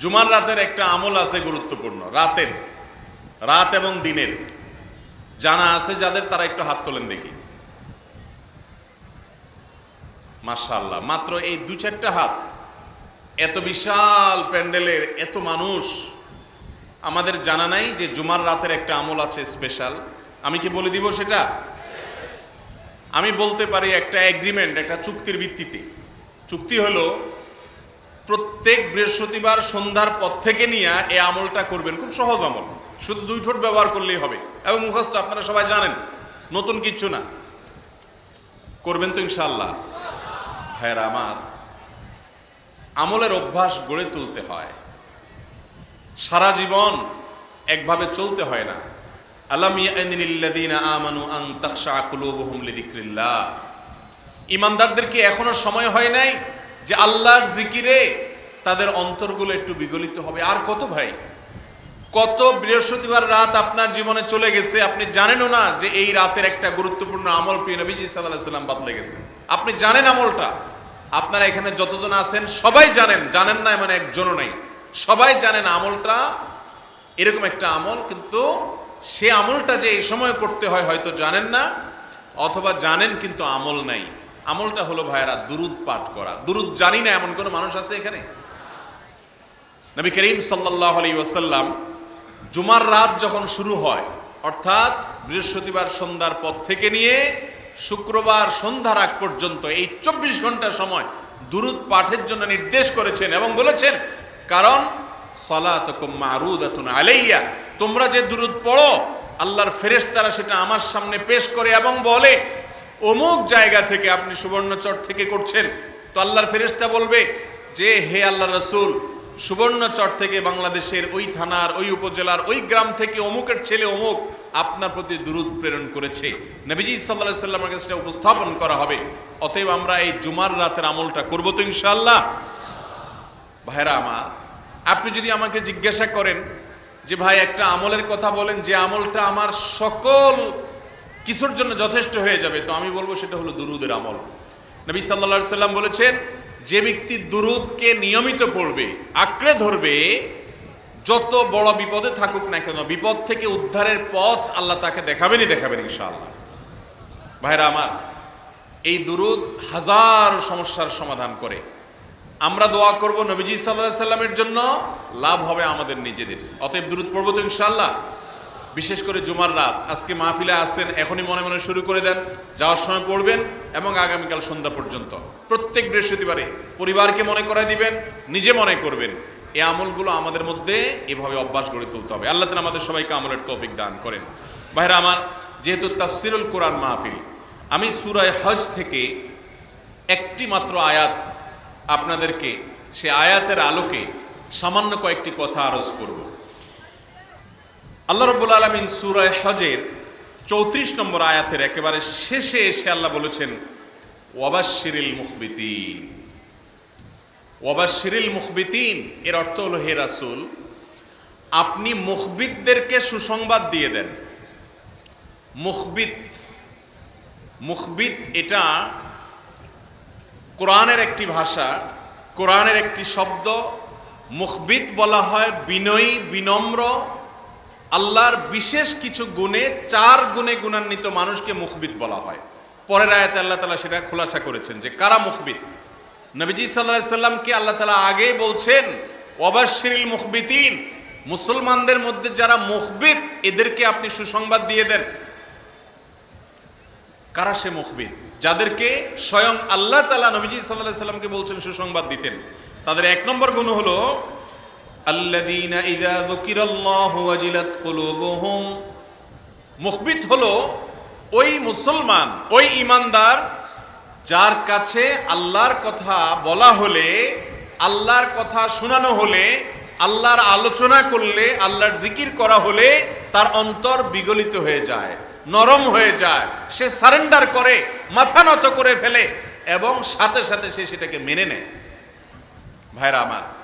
জুমার রাতের একটা আমল আছে গুরুত্বপূর্ণ, রাতের। রাত এবং দিনের। জানা আছে যাদের তারা একটু হাত তোলেন দেখি। মাশাল্লাহ মাত্র এই দু চারটা হাত। এত বিশাল প্যান্ডেলের, এত মানুষ। আমাদের জানা নাই যে জুমার রাতের একটা আমল আছে স্পেশাল আমি কি বলে দিব সেটা? আমি বলতে পারি একটা এগ্রিমেন্ট একটা চুক্তির ভিত্তিতে। চুক্তি হলো প্রত্যেক বৃহস্পতিবার সন্ধ্যার পর থেকে নিয়ে এই আমলটা করবেন। খুব সহজ আমল। শুধু দুই ঠোঁট ব্যবহার করলেই হবে। এবং মুখস্থ, আপনারা সবাই জানেন, নতুন কিচ্ছু না। করবেন তো ইনশাল্লাহ ভাইয়েরা আমার, আমলের অভ্যাস গড়ে তুলতে হয়। সারা জীবন একভাবে চলতে হয় না। আলাম ইয়ানিল্লাযীনা আমানু লিযিকরিল্লাহ। ইমানদারদের কি এখনও সময় হয় নাই? যে আল্লাহর জিকিরে তাদের অন্তরগুলো একটু বিগলিত হবে। আর কত ভাই? কত বৃহস্পতিবার রাত আপনার জীবনে চলে গেছে, আপনি জানেনও না যে এই রাতের একটা গুরুত্বপূর্ণ আমল প্রিয় নবীজি আলাইহি সাল্লাম গেছে। আপনি জানেন আমলটা? আপনারা এখানে যতজন আছেন সবাই জানেন জানেন না মানে একজনও নাই। সবাই জানেন আমলটা এরকম একটা আমল, কিন্তু সে আমলটা যে এই সময় করতে হয় হয়তো জানেন না, অথবা জানেন কিন্তু আমল নাই। আমলটা হলো ভাইয়েরা দুরুদ পাঠ করা। দুরুদ জানি না এমন কোনো মানুষ আছে এখানে? নবী করিম সাল্লাহ আলী ওয়াসাল্লাম জুমার রাত যখন শুরু হয়, অর্থাৎ বৃহস্পতিবার সন্ধ্যার পর থেকে নিয়ে শুক্রবার সন্ধ্যার আগ পর্যন্ত এই চব্বিশ ঘণ্টা সময় দুরুদ পাঠের জন্য নির্দেশ করেছেন এবং বলেছেন, কারণ আলাইয়া, তোমরা যে দুরুদ পড়ো, আল্লাহর ফেরেশতারা সেটা আমার সামনে পেশ করে এবং বলে অমুক জায়গা থেকে আপনি সুবর্ণচর থেকে করছেন, তো আল্লাহর ফেরেশতা বলবে, যে হে আল্লাহ রসুল, সুবর্ণচর থেকে বাংলাদেশের ওই থানার, ওই উপজেলার, ওই গ্রাম থেকে অমুকের ছেলে অমুক আপনার প্রতি দুরুদ প্রেরণ করেছে। নবীজি সাল্লাহ সাল্লামের কাছে সেটা উপস্থাপন করা হবে। অতএব আমরা এই জুমার রাতের আমলটা করব তো ইনশাল্লাহ ভাইরা আমার, আপনি যদি আমাকে জিজ্ঞাসা করেন যে, ভাই, একটা আমলের কথা বলেন, যে আমলটা আমার সকল কিছুর জন্য যথেষ্ট হয়ে যাবে। তো আমি বলব সেটা হলো দুরুদের আমল। নবী সাল্লা সাল্লাম বলেছেন, যে ব্যক্তি দুরুদকে নিয়মিত পড়বে, আঁকড়ে ধরবে, যত বড় বিপদে থাকুক না কেন, বিপদ থেকে উদ্ধারের পথ আল্লাহ তাকে দেখাবেনই দেখাবেন ইনশাআল্লাহ। ভাইরা আমার, এই দুরুদ হাজার সমস্যার সমাধান করে। আমরা দোয়া করব নবীজি সাল্লাহ সাল্লামের জন্য, লাভ হবে আমাদের নিজেদের। অতএব দূরত পড়ব তো ইনশাল্লাহ বিশেষ করে জুমার রাত। আজকে মাহফিলে আসছেন, এখনই মনে মনে শুরু করে দেন। যাওয়ার সময় পড়বেন এবং আগামীকাল সন্ধ্যা পর্যন্ত। প্রত্যেক বৃহস্পতিবারে পরিবারকে মনে করাই দিবেন, নিজে মনে করবেন। এই আমলগুলো আমাদের মধ্যে এভাবে অভ্যাস গড়ে তুলতে হবে। আল্লাহ তালা আমাদের সবাইকে আমলের তৌফিক দান করেন। ভাইরা আমার, যেহেতু তাফসিরুল কোরআন মাহফিল, আমি সুরায় হজ থেকে একটি মাত্র আয়াত আপনাদেরকে, সে আয়াতের আলোকে সামান্য কয়েকটি কথা আরজ করব। আল্লাহ রব্বুল আলমিন সুরায় হজের চৌত্রিশ নম্বর আয়াতের একেবারে শেষে এসে আল্লাহ বলেছেন ওয়াবাশিরিল মুখবিতিন। ওয়াবাশিরিল মুখবিতিন, এর অর্থ হলো, হে রাসুল, আপনি মুখবিদদেরকে সুসংবাদ দিয়ে দেন। মুখবিত মুখবিত এটা কোরআনের একটি ভাষা, কোরআনের একটি শব্দ। মুখবিত বলা হয় বিনয়ী, বিনম্র আল্লাহর বিশেষ কিছু গুণে চার গুণে গুণান্বিত মানুষকে মুখবিত বলা হয়। পরের আয়াতে আল্লাহ তালা সেটা খোলাসা করেছেন যে, কারা মুখবিত? নবীজি সাল্লাহ সাল্লামকে আল্লাহ তালা আগেই বলছেন ওবাশিরিল মুখবিতিন মুসলমানদের মধ্যে যারা মুখবিত, এদেরকে আপনি সুসংবাদ দিয়ে দেন। কারা সে মুখবিত? যাদেরকে স্বয়ং আল্লাহ তালা নবীজি সাল্লাহ সাল্লামকে বলছেন সুসংবাদ দিতেন। তাদের এক নম্বর গুণ হলো কুলুবুহুম, মুখবিত হলো ওই মুসলমান, ওই ইমানদার যার কাছে আল্লাহর কথা বলা হলে, আল্লাহর কথা শোনানো হলে, আল্লাহর আলোচনা করলে, আল্লাহর জিকির করা হলে তার অন্তর বিগলিত হয়ে যায়, নরম হয়ে যায়, সে সারেন্ডার করে, মাথা নত করে ফেলে এবং সাথে সাথে সে সেটাকে মেনে নেয়। ভাইরা আমার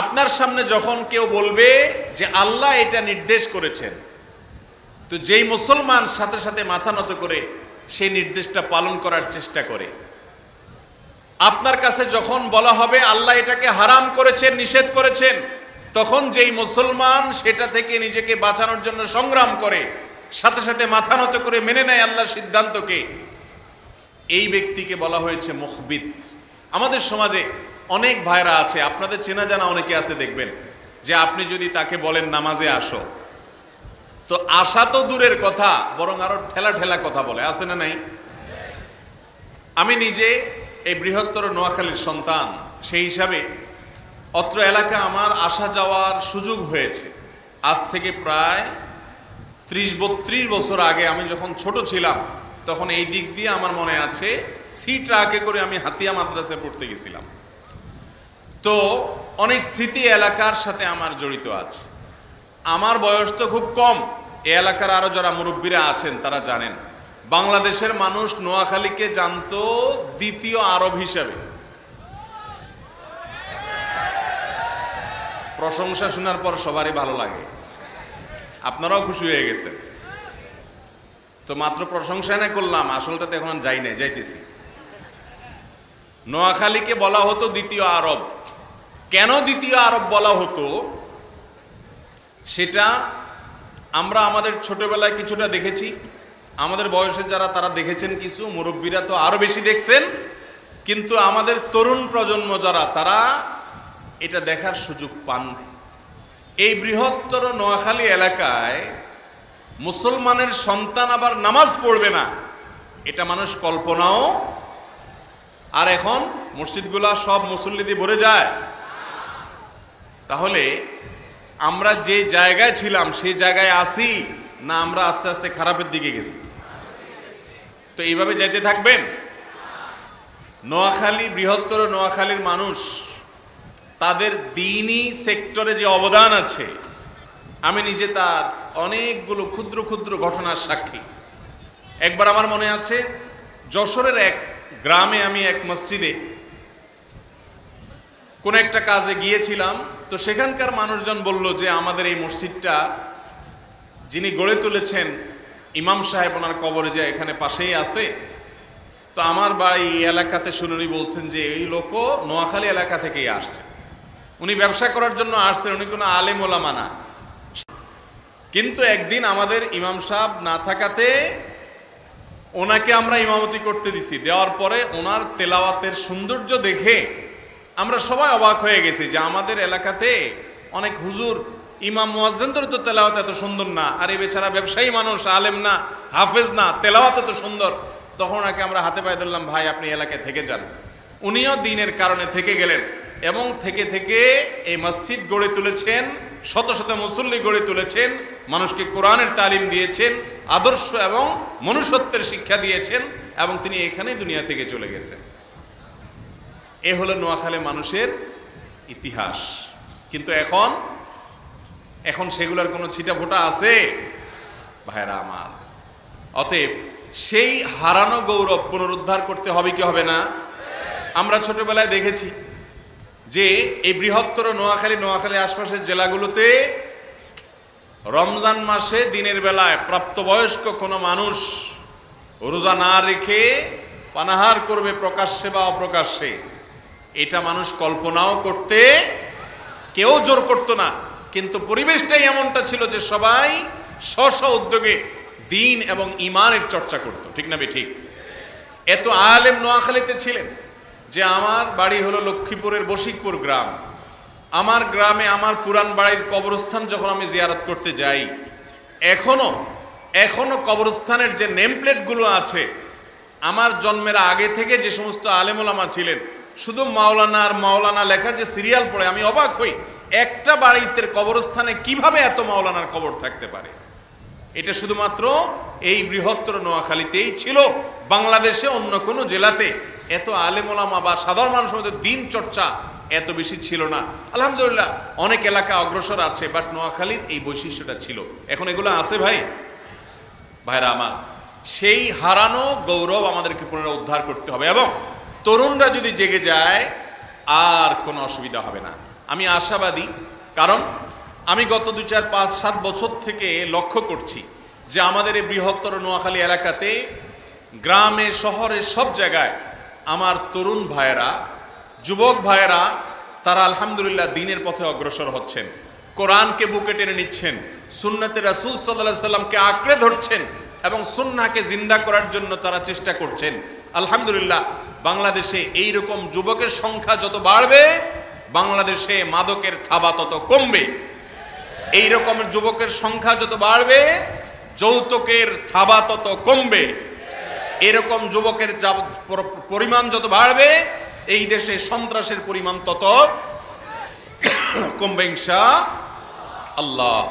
আপনার সামনে যখন কেউ বলবে যে আল্লাহ এটা নির্দেশ করেছেন, তো যেই মুসলমান সাথে সাথে মাথা নত করে সেই নির্দেশটা পালন করার চেষ্টা করে। আপনার কাছে যখন বলা হবে আল্লাহ এটাকে হারাম করেছেন, নিষেধ করেছেন, তখন যেই মুসলমান সেটা থেকে নিজেকে বাঁচানোর জন্য সংগ্রাম করে, সাথে সাথে মাথা নত করে মেনে নেয় আল্লাহর সিদ্ধান্তকে, এই ব্যক্তিকে বলা হয়েছে মুখবিত। আমাদের সমাজে অনেক ভাইরা আছে, আপনাদের চেনা জানা অনেকে আছে দেখবেন, যে আপনি যদি তাকে বলেন নামাজে আসো, তো আশা তো দূরের কথা, বরং আরও ঠেলা ঠেলা কথা বলে, আছে না নাই? আমি নিজে এই বৃহত্তর নোয়াখালীর সন্তান, সেই হিসাবে অত্র এলাকা আমার আসা যাওয়ার সুযোগ হয়েছে। আজ থেকে প্রায় ত্রিশ বত্রিশ বছর আগে আমি যখন ছোট ছিলাম, তখন এই দিক দিয়ে আমার মনে আছে সি ট্রাকে করে আমি হাতিয়া মাদ্রাসায় পড়তে গেছিলাম। তো অনেক স্মৃতি এলাকার সাথে আমার জড়িত আছে। আমার বয়স তো খুব কম। এ এলাকার আরও যারা মুরব্বীরা আছেন, তারা জানেন। বাংলাদেশের মানুষ নোয়াখালীকে জানতো দ্বিতীয় আরব হিসাবে। প্রশংসা শোনার পর সবারই ভালো লাগে। আপনারাও খুশি হয়ে গেছেন। তো মাত্র প্রশংসা না করলাম আসলটাতে এখন যাই নাই, যাইতেছি। নোয়াখালীকে বলা হতো দ্বিতীয় আরব। কেন দ্বিতীয় আরব বলা হতো, সেটা আমরা আমাদের ছোটবেলায় কিছুটা দেখেছি। আমাদের বয়সে যারা, তারা দেখেছেন কিছু, মুরব্বীরা তো আরও বেশি দেখছেন। কিন্তু আমাদের তরুণ প্রজন্ম যারা, তারা এটা দেখার সুযোগ পান নাই। এই বৃহত্তর নোয়াখালী এলাকায় মুসলমানের সন্তান আবার নামাজ পড়বে না, এটা মানুষ কল্পনাও। আর এখন মসজিদগুলা সব মুসল্লি দিয়ে ভরে যায়। তাহলে আমরা যে জায়গায় ছিলাম সেই জায়গায় আসি না আমরা আস্তে আস্তে খারাপের দিকে গেছি? তো এইভাবে যাইতে থাকবেন? নোয়াখালী, বৃহত্তর নোয়াখালীর মানুষ, তাদের দিনই সেক্টরে যে অবদান আছে, আমি নিজে তার অনেকগুলো ক্ষুদ্র ক্ষুদ্র ঘটনার সাক্ষী। একবার আমার মনে আছে, যশোরের এক গ্রামে আমি এক মসজিদে কোন একটা কাজে গিয়েছিলাম, তো সেখানকার মানুষজন বলল যে আমাদের এই মসজিদটা যিনি গড়ে তুলেছেন, ইমাম সাহেব ওনার কবরে যে এখানে পাশেই আছে, তো আমার বাড়ি এই এলাকাতে শুনুনি বলছেন যে এই লোকও নোয়াখালী এলাকা থেকেই আসছে। উনি ব্যবসা করার জন্য আসছেন, উনি কোনো আলেম ওলামা না। কিন্তু একদিন আমাদের ইমাম সাহেব না থাকাতে ওনাকে আমরা ইমামতি করতে দিছি। দেওয়ার পরে ওনার তেলাওয়াতের সৌন্দর্য দেখে আমরা সবাই অবাক হয়ে গেছি যে আমাদের এলাকাতে অনেক হুজুর, ইমাম মুয়াজ্জেনদের তো তেলাওয়াত এত সুন্দর না, আর এই বেচারা ব্যবসায়ী মানুষ, আলেম না, হাফেজ না, তেলাওয়াত এত সুন্দর। তখন ওনাকে আমরা হাতে পায়ে ধরলাম, ভাই, আপনি এলাকায় থেকে যান। উনিও দিনের কারণে থেকে গেলেন এবং থেকে থেকে এই মসজিদ গড়ে তুলেছেন, শত শত মুসল্লি গড়ে তুলেছেন, মানুষকে কোরআনের তালিম দিয়েছেন, আদর্শ এবং মনুষ্যত্বের শিক্ষা দিয়েছেন এবং তিনি এখানেই দুনিয়া থেকে চলে গেছেন। এ হলো নোয়াখালী মানুষের ইতিহাস। কিন্তু এখন এখন সেগুলোর কোনো ছিটাফোটা আছে? ভাইরা আমার। অতএব সেই হারানো গৌরব পুনরুদ্ধার করতে হবে কি হবে না? আমরা ছোটবেলায় দেখেছি যে এই বৃহত্তর নোয়াখালী নোয়াখালী আশপাশের জেলাগুলোতে রমজান মাসে দিনের বেলায় প্রাপ্তবয়স্ক কোনো মানুষ রোজা না রেখে পানাহার করবে প্রকাশ্যে বা অপ্রকাশ্যে। এটা মানুষ কল্পনাও করতে কেউ জোর করতো না। কিন্তু পরিবেশটাই এমনটা ছিল যে সবাই স্ব উদ্যোগে দিন এবং ইমানের চর্চা করত। ঠিক না ঠিক? এত আলেম নোয়াখালীতে ছিলেন যে আমার বাড়ি হলো লক্ষ্মীপুরের বশিকপুর গ্রাম। আমার গ্রামে আমার পুরান বাড়ির কবরস্থান যখন আমি জিয়ারত করতে যাই, এখনও এখনও কবরস্থানের যে নেমপ্লেটগুলো আছে, আমার জন্মের আগে থেকে যে সমস্ত আলেমুলামা ছিলেন শুধু মাওলানা আর মাওলানা লেখার যে সিরিয়াল পড়ে, আমি অবাক হই, একটা বাড়িতে কবরস্থানে কীভাবে এত মাওলানার কবর থাকতে পারে? এটা শুধুমাত্র এই বৃহত্তর নোয়াখালীতেই ছিল। বাংলাদেশে অন্য কোনো জেলাতে এত আলেমোলামা বা সাধারণ মানুষের মধ্যে দিন চর্চা এত বেশি ছিল না। আলহামদুলিল্লাহ, অনেক এলাকা অগ্রসর আছে বাট নোয়াখালীর এই বৈশিষ্ট্যটা ছিল। এখন এগুলো আছে ভাই? ভাইরা আমার, সেই হারানো গৌরব আমাদেরকে পুনরায় উদ্ধার করতে হবে এবং তরুণরা যদি জেগে যায়, আর কোনো অসুবিধা হবে না। আমি আশাবাদী, কারণ আমি গত দু চার, পাঁচ, সাত বছর থেকে লক্ষ্য করছি যে আমাদের এই বৃহত্তর নোয়াখালী এলাকাতে গ্রামে, শহরে, সব জায়গায় আমার তরুণ ভাইয়েরা, যুবক ভাইয়েরা, তারা আলহামদুলিল্লাহ দিনের পথে অগ্রসর হচ্ছেন। কোরআনকে বুকে টেনে নিচ্ছেন, সুন্নতে রাসূল সাল্লাল্লাহু সাল্লামকে আঁকড়ে ধরছেন এবং সুন্নাহকে জিন্দা করার জন্য তারা চেষ্টা করছেন। আলহামদুলিল্লাহ বাংলাদেশে এই রকম যুবকের সংখ্যা যত বাড়বে, বাংলাদেশে মাদকের থাবা তত কমবে। এই রকম যুবকের সংখ্যা যত বাড়বে, যৌতুকের থাবা তত কমবে। এরকম যুবকের পরিমাণ যত বাড়বে, এই দেশে সন্ত্রাসের পরিমাণ তত কমবে ইনশা আল্লাহ।